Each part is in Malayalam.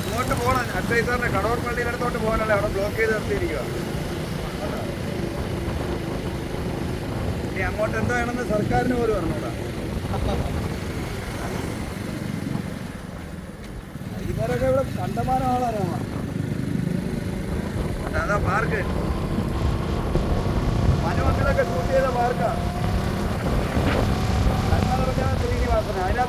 അങ്ങോട്ട് പോകണം അക്ഷയ് സാറിന് കടവർ പള്ളിയുടെ അടുത്തോട്ട് പോകാനല്ലേ അവിടെ ബ്ലോക്ക് ചെയ്ത് നിർത്തിയിരിക്കുക. ഇനി അങ്ങോട്ട് എന്താ വേണമെന്ന് സർക്കാരിന് പോലും പറഞ്ഞോടാ വൈകുന്നേരമൊക്കെ ഇവിടെ കണ്ടമാനം ആളാരാണ് അതാ പാർക്ക് മനുമക്കളൊക്കെ ഷൂട്ട് ചെയ്ത പാർക്കാ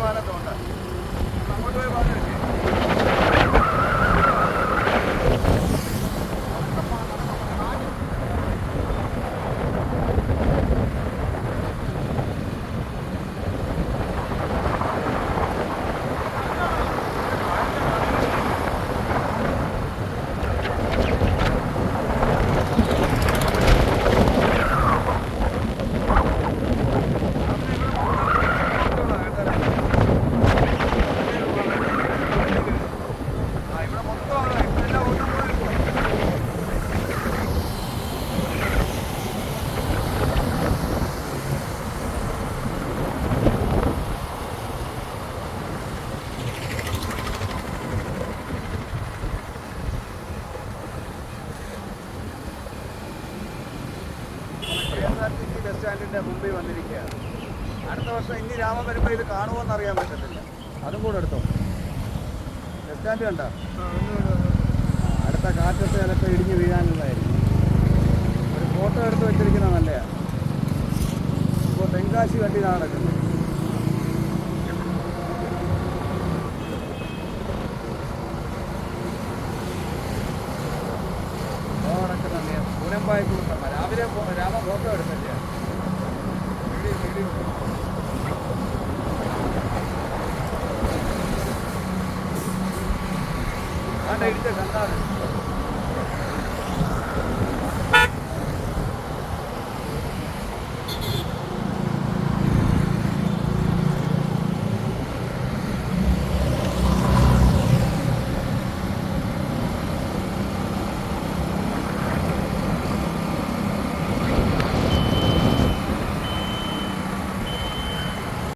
வருமானம் ബസ് സ്റ്റാൻഡിന്റെ മുമ്പിൽ വന്നിരിക്കുകയാണ്. അടുത്ത വർഷം ഇനി രാമം വരുമ്പോൾ ഇത് കാണുമോന്ന് അറിയാൻ പറ്റത്തില്ല. അതും കൂടെ എടുത്തോ? ബസ് സ്റ്റാൻഡ് കണ്ട? അടുത്ത കാറ്റത്ത് ചിലപ്പോൾ ഇടിഞ്ഞ് വീഴാനുള്ളതായിരിക്കും. ഒരു ഫോട്ടോ എടുത്ത് വെച്ചിരിക്കുന്നത് നല്ലതാണ് ഇപ്പോൾ തെങ്കാശി വണ്ടി നടക്കുന്നത്. രാവിലെ രാമ ഫോട്ടോ എടുത്തില്ല. ஆட்டை இடித்த கந்தாரு